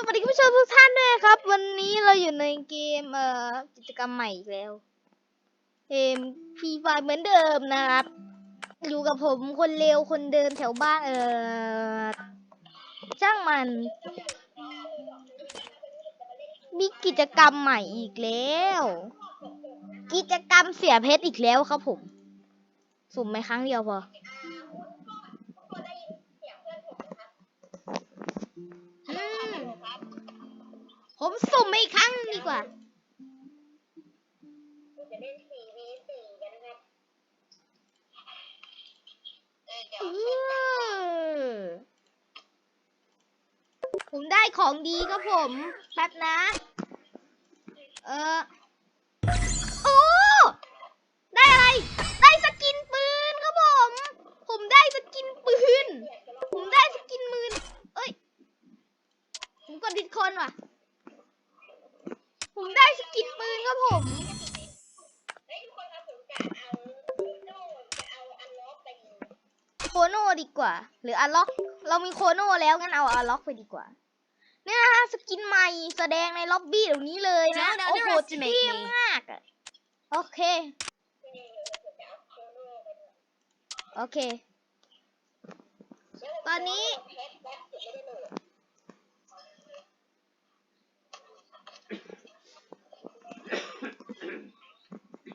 สวัสดีคุณผู้ชมทุกท่านด้วยครับ วันนี้เราอยู่ในเกมเอ่อกิจกรรมใหม่อีกแล้วเกมฟรีไฟเหมือนเดิมนะครับ อยู่กับผมคนเลวคนเดิมแถวบ้านเออช่างมัน มีกิจกรรมใหม่อีกแล้ว กิจกรรมเสียเพชรอีกแล้วครับผม สุ่มไปครั้งเดียวพออื กครั้งดีกว่า จะเล่น 4v4 กันนะครับเออเดี๋ยวอือผมได้ของดีครับผม แป๊บนะ เออ กว่า หรืออัลล็อก เรามีโคโน่แล้วงั้นเอาอัลล็อกไปดีกว่า เนี่ยนะสกินใหม่แสดงในล็อบบี้เดี๋ยวนี้เลยนะ Don't โอ้โห underestimate เท่ me มากอะโอเค โอเค ตอนนี้เพชรแบ็คสุดไม่ได้โหลด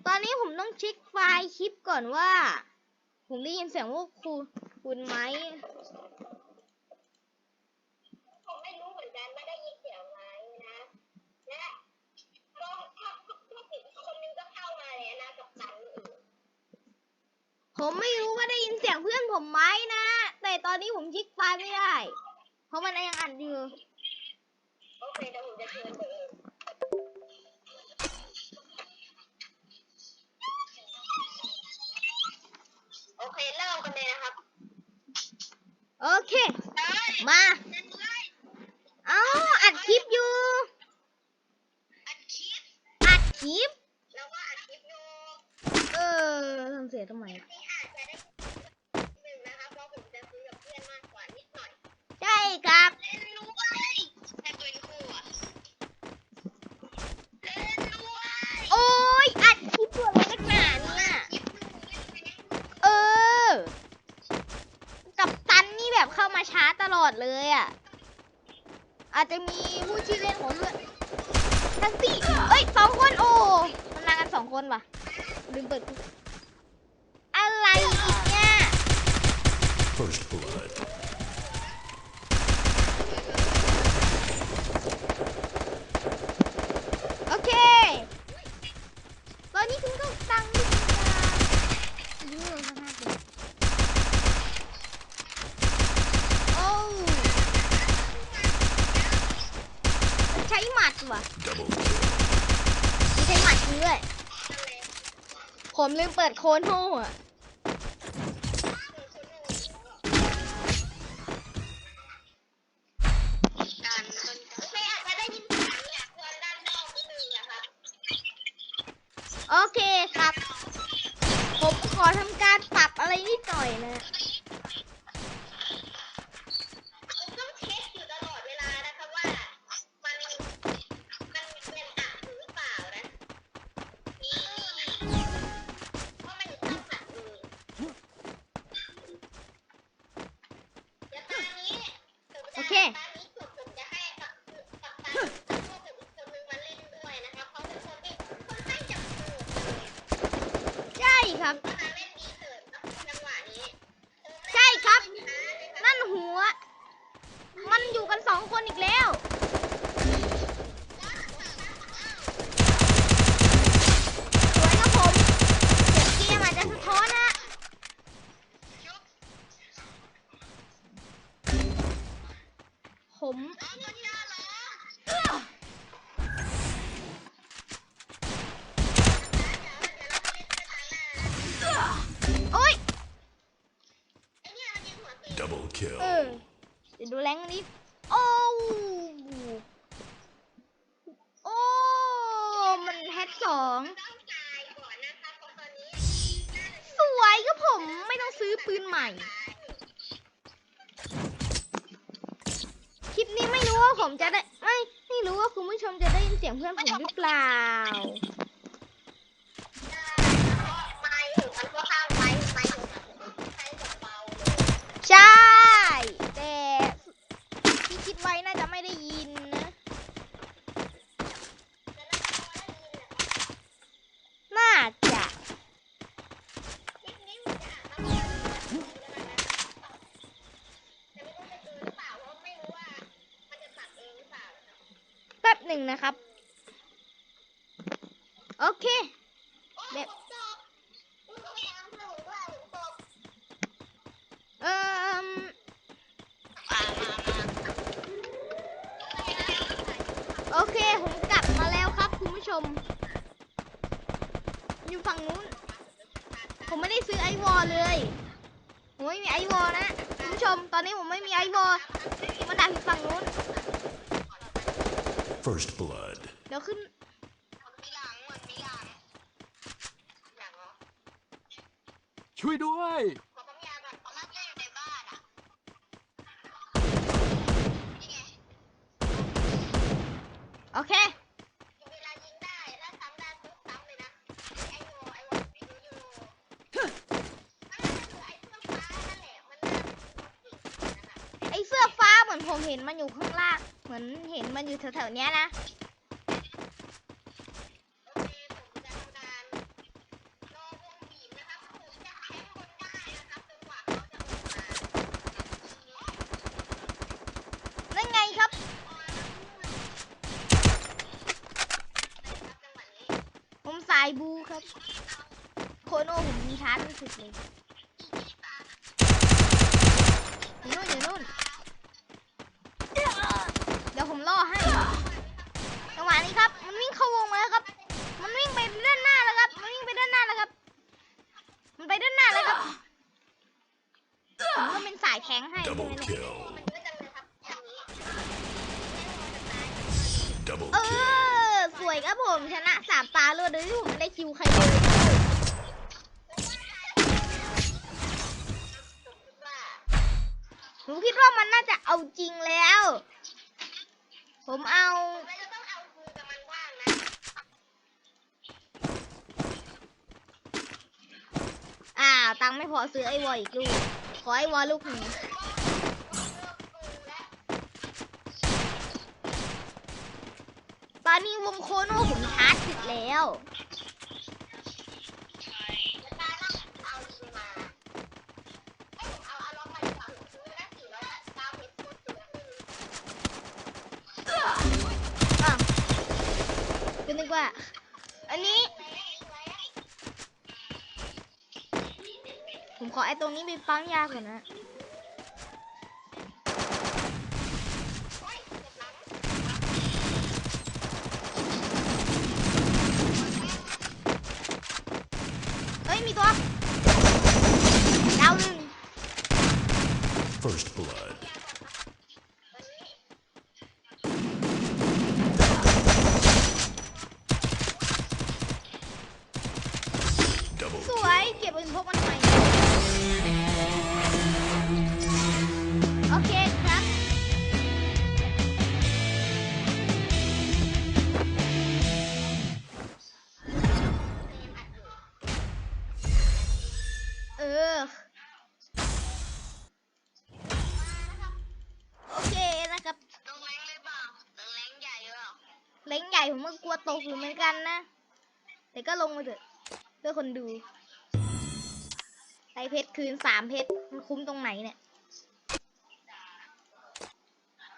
ตอนนี้ผมต้องเช็คไฟล์คลิปก่อนว่า ผมได้ยินเสียงว่าคุณ คุณไหม ผมไม่รู้เหมือนกันว่าได้ยินเสียงไหมนะ และก็ถ้าถ้าผิดคนนึงก็เข้ามาเลยนะกับตันผมไม่รู้ว่าได้ยินเสียงเพื่อนผมไหมนะ แต่ตอนนี้ผมช็คไฟไม่ได้ เพราะมันยังอัดอยู่ โอเคเดี๋ยวผมจะเชิญ อาจจะมีผู้ชื่อเล่นของเลือดทั้งสี่เอ้ยสองคนโอ้มันมากันสองคนว่ะลืมเปิดกูอะไรอีกเนี่ย First blood. โอเค ตอนนี้คุณก็ตังค์ด้วยกันเยอะมากเลยโอ้มันใช้หมัดว่ะ Double มันใช้หมัดจริงด้วย ผม ลืมเปิดโค้ดโน่อะดันจนไม่อาจจะได้ยินเสียงเนี่ยควรด้านนอกนิดนึงอะครับโอเคครับ ผมขอทำการปรับอะไรนิดหน่อยนะ องซื้อปืนใหม่ คลิปนี้ไม่รู้ว่าผมจะได้ ไม่ ไม่รู้ว่าคุณผู้ชมจะได้ยินเสียงเพื่อนผมหรือเปล่า ไม่ถึงมันก็ข้างไปไปถึงใช้กับเบาเลย ใช่ แต่ที่คิดไว้น่าจะไม่ได้ยินนะ น่าจะ คลิปนี้มันจะอ่านมาประมาณนี้แล้วกันนะแต่ไม่รู้จะดูหรือเปล่าเพราะไม่รู้ว่ามันจะตัดเองหรือเปล่านะครับ แป๊บ หนึ่งนะครับ โอเคเด็บผมตกอุ๊ยเขาไม่เอาเพื่อโอเค ผมกลับมาแล้วครับ คุณผู้ชม อยู่ฝั่งนู้น ผมไม่ได้ซื้อไอวอลเลยผมไม่มีไอวอลนะ คุณผู้ชม ตอนนี้ผมไม่มีไอวอลมาดักอยู่ฝั่งนู้น First blood. เดี๋ยวขึ้นมันมีหลังมันมีหลังหลังเหรอช่วยด้วย ขอปั๊มยาก่อนเอามาแค่อยู่ในบ้านอะนี่ไงโอเค เวลายิงได้ถ้าซ้ำได้ปุ๊บซ้ำเลยนะไอ้โวไอ้โวไม่รู้อยู่นั่นก็คือไอ้เสื้อฟ้านั่นแหละมันน่าจะเป็นคนเก่งนะคะไอเสื้อฟ้าเหมือนผมเห็นมันอยู่ข้างล่าง เหมือนเห็น มันอยู่แถวๆเนี้ยนะเคผมจะทำการรอวงบีบนะครับผมจะแคมป์บนได้นะครับจนกว่าเขาจะออกมานั่นไงครับ ผมสายบูครับ โคโน่ผมมีชาร์จไม่สุดเลยอยู่นู่นอยู่นู่นเดี๋ย ล่อให้จังหวะนี้ครับ มันวิ่งเข้าวงมาแล้วครับ มันวิ่งไปด้านหน้าแล้วครับ มันวิ่งไปด้านหน้าแล้วครับ มันไปด้านหน้าแล้วครับผมก็เป็นสายแทงค์ให้ใช่ไหม Double เนี่ย kill. มันเยอะจังเลยครับอย่างนี้ Double เอ kill. อสวยครับผม ชนะสามตาเลยโดยที่ผมไม่ได้คิวใครเลยผมคิดว่าหนูคิดว่ามันน่าจะเอาจริงแล้ว ผมเอาเราจะต้องเอาคืนกับมันบ้างนะอ่าตังไม่พอซื้อไอวอลอีกลูก ขอไอวอลลูกหนึ่งตอนนี้วงโคโน่ผมชาร์จเสร็จแล้ว นึกว่า อันนี้ ผมขอไอ้ตรงนี้ไปปั๊มยาก่อนนะ เฮ้ย มีตัว ดาวหนึ่ง First blood. Double สวย เก็บเป็นพวกมันใหม่โอเคครับ เออ โอเคนะครับลงแรงเลยเปล่าลงแรงใหญ่เปล่าเล้งใหญ่ผมก็กลัวตกอยู่เหมือนกันนะ แต่ก็ลงมาเถอะเพื่อคนดู ได้เพชรคืนสามเพชรมันคุ้มตรงไหนเนี่ย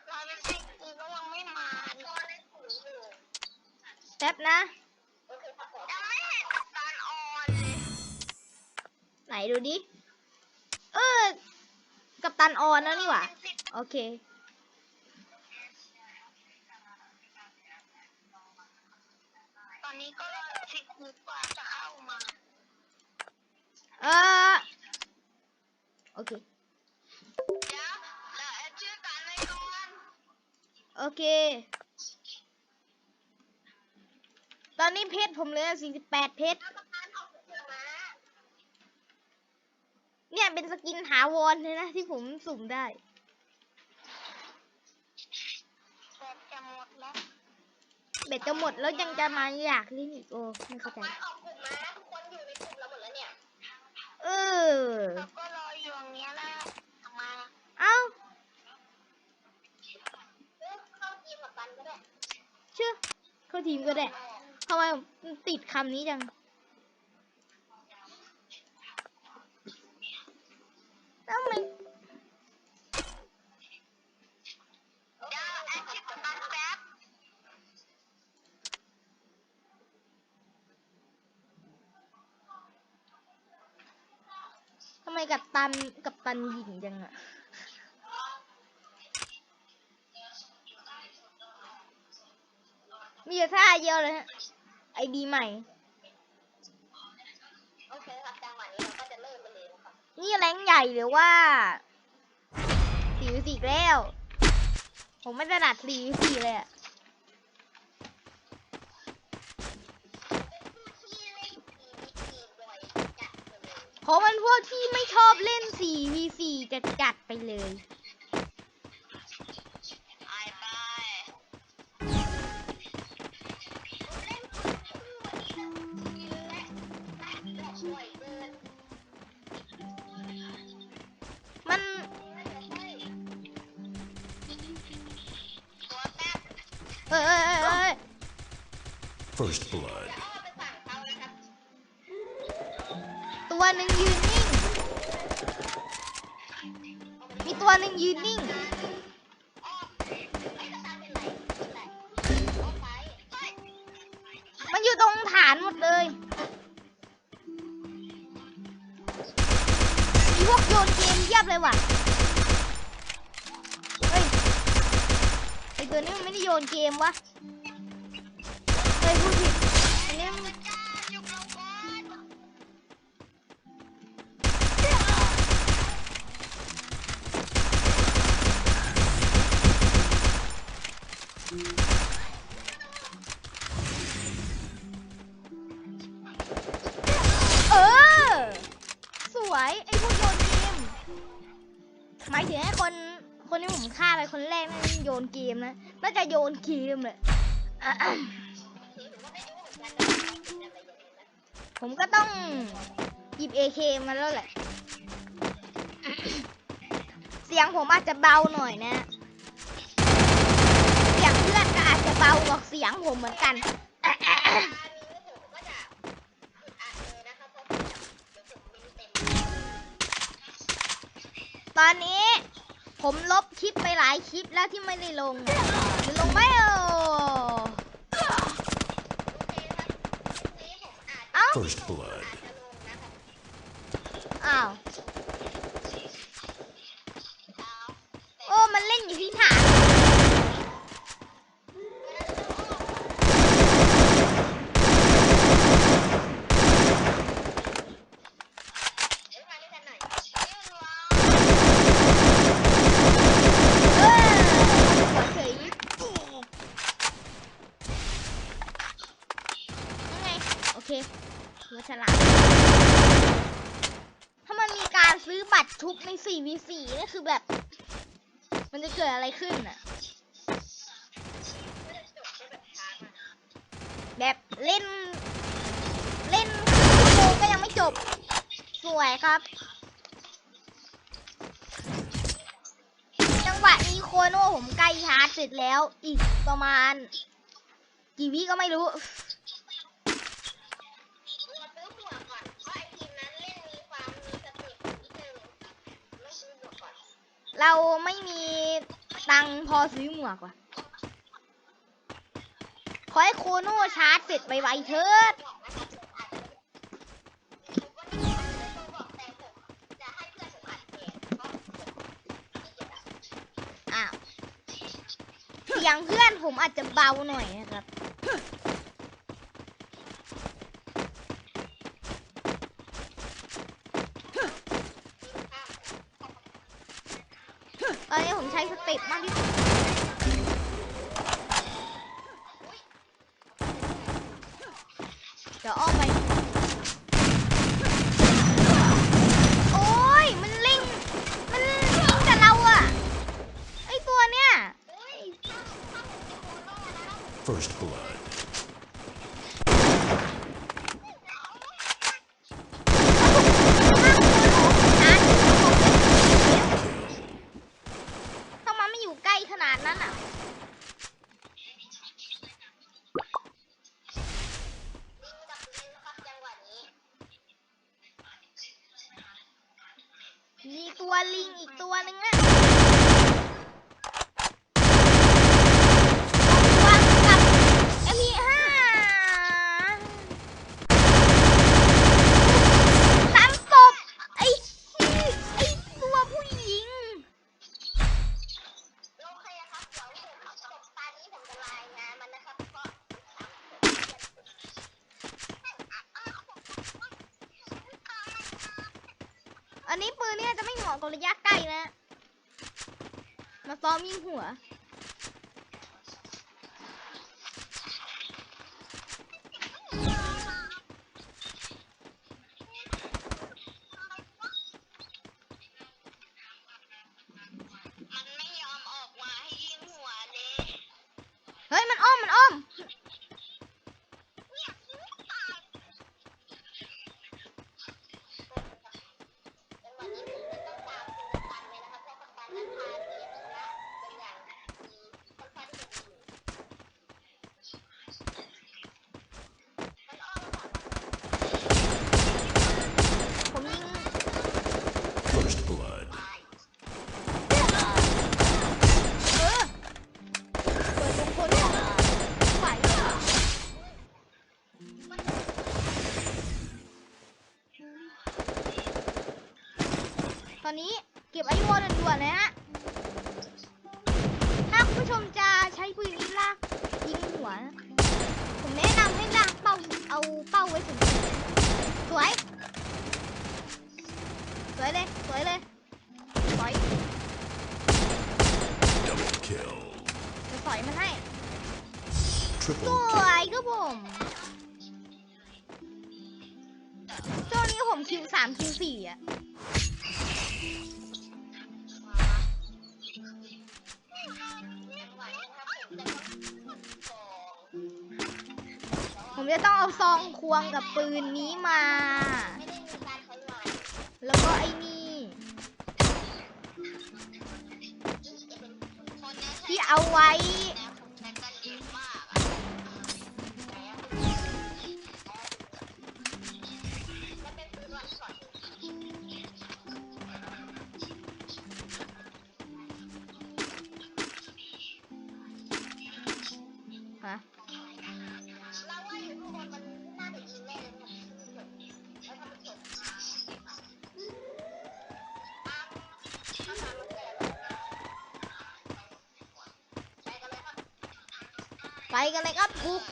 เราเป็นสิกูก็ยังไม่มาตอนนี้กูอยู่แป๊บนะ ยังไม่เห็นกัปตันออนเลยไหนดูดิ เออ กับตันออนแล้วนี่หว่า โอเค เออโอเคเดี๋ยวเราแอดชื่อกันไว้ก่อนโอเค ตอนนี้เพชรผมเหลือ48 เพชรแล้วกัปตันออกเสือมาเนี่ยเป็นสกินถาวรเลยนะที่ผมสุ่มได้ตจะหมดแล้วยังจะมาอยากเล่นอีกโอ้ไม่เข้าใจ เราก็รออยู่ตรงเนี้ยแหละทำมาเอ้าเออเข้าทีมกับปันก็ได้ชื่อเข้าทีมก็ได้ทำไมมันติดคำนี้จัง แล้วมัน เดี๋ยวแอดชิปกับปันแป๊บ ทำไม กับตันกับตันหญิงจังอะมีแต่ท่าเดียวเลยฮะ ไอดีใหม่ โอเคครับจังหวะนี้เราก็จะเริ่มไปเลยนะครับนี่แรงใหญ่หรือว่าสี่สี่แล้ว ผมไม่ถนัดสี่สี่เลยอะ ที่เล่นทีวีทีบ่อยจัด เลยเพราะมันพวกที่ไม่ชอบเล่นสีมีสีจัดจัดๆไปเลย ตัวหนึ่งยืนนิ่ง มันอยู่ตรงฐานหมดเลยมีพวกโยนเกมเยียบเลยว่ะ เฮ้ย ไอตัวนี้มันไม่ได้โยนเกมวะ เฮ้ยพูดผิ เออ สวย ไอ้พวกโยนเกม หมายถึงไอคน คนที่ผมฆ่าไปคนแรกนั่โยนเกมนะ น่าจะโยนเกมเลยอะอะผมก็ต้องหยิบ AK มาแล้วแหละ เสียงผมอาจจะเบาหน่อยนะาออกเสียงผมเหมือนกัน ตอนนี้ผมลบคลิปไปหลายคลิปแล้วที่ไม่ได้ลงจะลงไหมเออ First. จะลงนะครับ อ้าว เอา โอ้ มันเล่นอยู่ที่ฐาน เอ้ยมาด้วยกันหน่อยยืนวาง เออหัวเฉยยังไง โอเคหัวฉลามถ้ามันมี การซื้อบัตรชุบใน 4v4 นี่คือแบบ มันจะเกิดอะไรขึ้นอะแบบเล่น เล่นชั่วโมงก็ยังไม่จบ สวยครับ จังหวะนี้โคโน่ผมใกล้ชาร์จเสร็จแล้ว อีกประมาณ กี่วิก็ไม่รู้ เราซื้อหัวก่อนเพราะไอทีมนั้นเล่นมีความมีสตินิดนึงต้องซื้อหัวก่อน เราไม่มีตังพอซื้อหมวกว่ะ ขอให้ครูนู่ชาร์จเสร็จไวๆเถิดอ้าวเสียงเพื่อนผมอาจจะเบาหน่อยนะครับ ตอนนี้ผมใช้สเต็ปมากที่สุดเดี๋ยวอ้อมไป ตัวลิงอีกตัวนึงอะ ฟอร์ triple สวยก็ผมช่วงนี้ผมคิวสามคิวสี่อะผมจะต้องเอาซองควงกับปืนนี้มา แล้วก็ไอ้นี่ ที่เอาไว้ ไปกันเลยครับบุก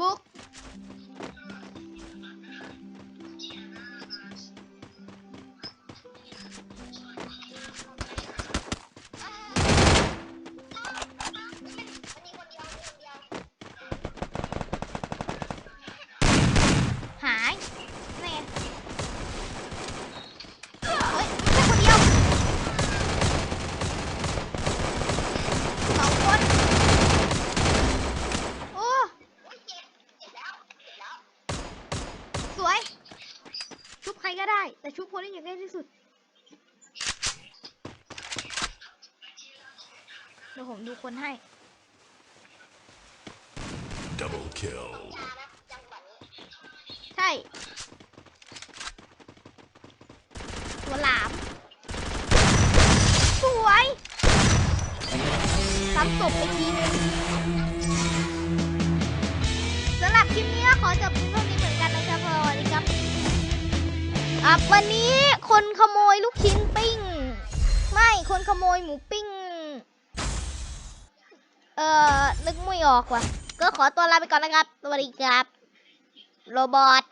บุก นให้ Double kill ใช่ ตัวหลาม สวยซ้ำศพไปทีนึงสำหรับคลิปนี้ก็ขอจบเพียงเท่านี้เหมือนกันนะครับสวัสดีครับอะวันนี้คนขโมยลูกชิ้นปิ้ง ไม่ คนขโมยหมู เออนึกไม่ออกว่ะ ก็ขอตัวลาไปก่อนนะครับ สวัสดีครับ โรบอท